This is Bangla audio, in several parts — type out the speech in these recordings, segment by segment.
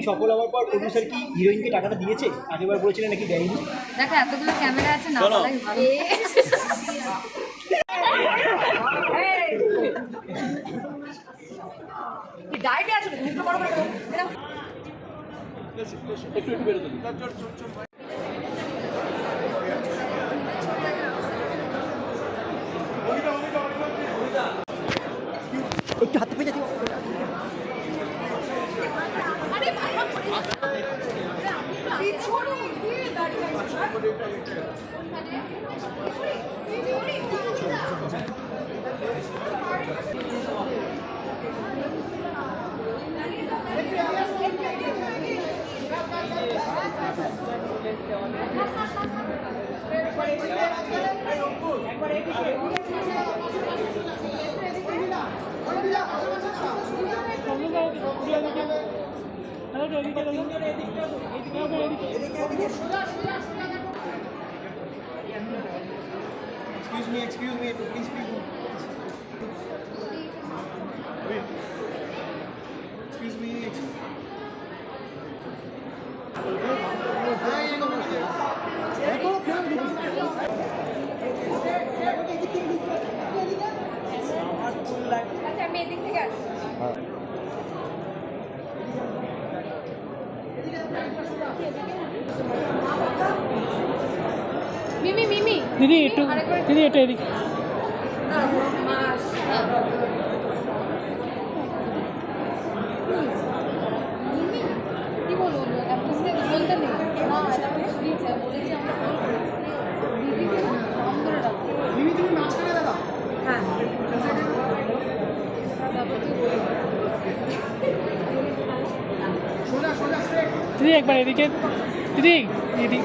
ছবি সফল হওয়ার পর প্রডিউসার কি হিরোইনকে টাকাটা দিয়েছে? আগেবার বলেছিলেন নাকি দেয়নি? দেখো এতগুলো ক্যামেরা আছে না। বলাই ভালো। ডায়েটে আছো? বড় করে হাতে পেয়ে যাচ্ছি পিছনে গিয়ে দাঁড়িয়ে me, excuse me, please, please. Excuse me. देखो क्या अच्छा मैं মিমি মিমি। দিদি একটু দিদি একটু এদিকে। মাস কি বলব? অ্যাপ্লিসকে বলতে নেই না প্লিজ বলেছি আমরা দিদিকে না নাম ধরে ডাকো হ্যাঁ তারপর তুই বলবি। দিদি একবার এদিকে দিদি এদিক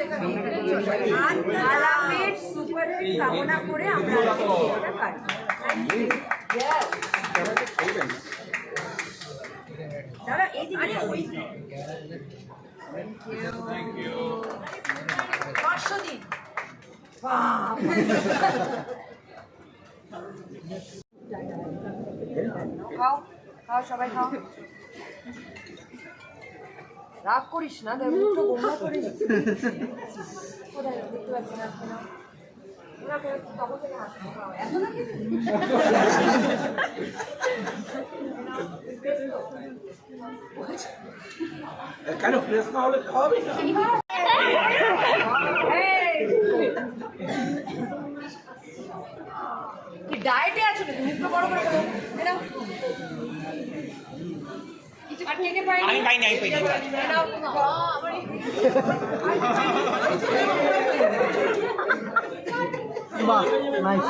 আর আলামের সুপারহিট কামনা করে আমরা ভিডিওটা কাটবো দাঁড়া এইদিকে ওই পাঁচশো দিন। খাও খাও সবাই খাও রাগ করিস না দেখ মুখটা গোমরা করে কোথায় দেখতে পাচ্ছি না? কেন? ওরা তখন থেকে হাসছে। এত না কেন ফ্রেশ না হলে খাওয়াবি না? ডায়েটে আছো নাকি? মুখটা বড় করে আমি পাইনি আমি পাইনি বাহ নাইস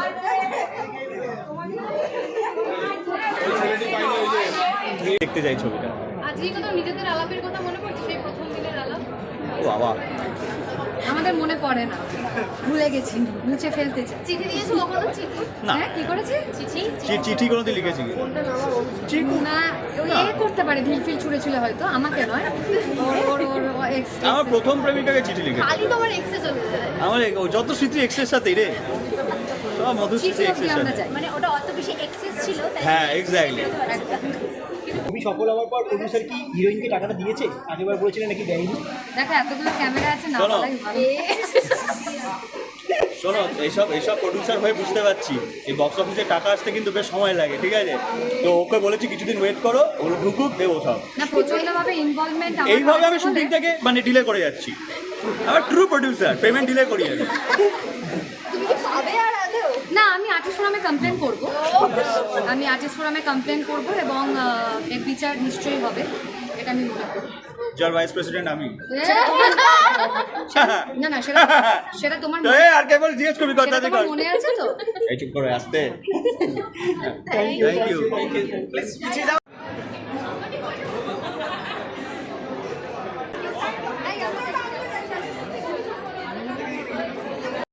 দেখতে যাই ছবিটা। আজকে তো নিজেদের আলাপের কথা মনে পড়ছে? সেই প্রথম দিনের আলাপ? বাবা। আমাদের মনে পড়ে না। ভুলে গেছি মুছে ফেলতে চাই। চিঠি দিয়েছ কখনো? চিঠি? না। হ্যাঁ কি করেছে? চিঠি? চিঠি কোনোদিন লিখেছি কি? না ওই এ করতে পারে ঢিলফিল ছুঁড়েছিল হয়তো আমাকে নয়। ওর ওর ওর ex আমার প্রথম প্রেমিকাকে চিঠি লিখেছি। খালি তোমার এক্সে চলে যায়। আমার যত স্মৃতি এক্সের সাথে রে। সব মধুর স্মৃতি এক্সের আমরা সাথে। মানে ওটা অত বেশি এক্সেস ছিল তাই হ্যাঁ এক্স্যাক্টলি ছবি সফল হওয়ার পর প্রডিউসার কি হিরোইনকে টাকাটা দিয়েছে? আগেবার বলেছিলেন নাকি দেয়নি? দেখো এতগুলো ক্যামেরা আছে না শোনো। বলাই ভালো। শোনো এইসব এইসব প্রডিউসার হয়ে বুঝতে পারছি। এই বক্স অফিসে টাকা আসতে কিন্তু বেশ সময় লাগে ঠিক আছে? তো ওকে বলেছি কিছুদিন ওয়েট করো ওগুলো ঢুকুক দেবো সব। না প্রচন্ডভাবে ইনভলভমেন্ট এইভাবে আমি শুটিংটাকে মানে ডিলে করে যাচ্ছি। আমার ট্রু প্রডিউসার পেমেন্ট ডিলে করি আমি। তুমি কি পাবে আর আদৌ? না আমি আর্টিস্ট ফোরামে কমপ্লেন করব। আমি আর্টিস্ট ফোরামে কমপ্লেন করব এবং এর বিচার নিশ্চয়ই হবে। এটা আমি মনে করি। যার ভাইস প্রেসিডেন্ট আমি। হ্যাঁ। না না সেটা সেটা তোমার এ আর কেবল জিজ্ঞেস করবি কথা দেখো মনে আছে তো? এই চুপ করে আসতে। Thank you thank you please পিছে যাও।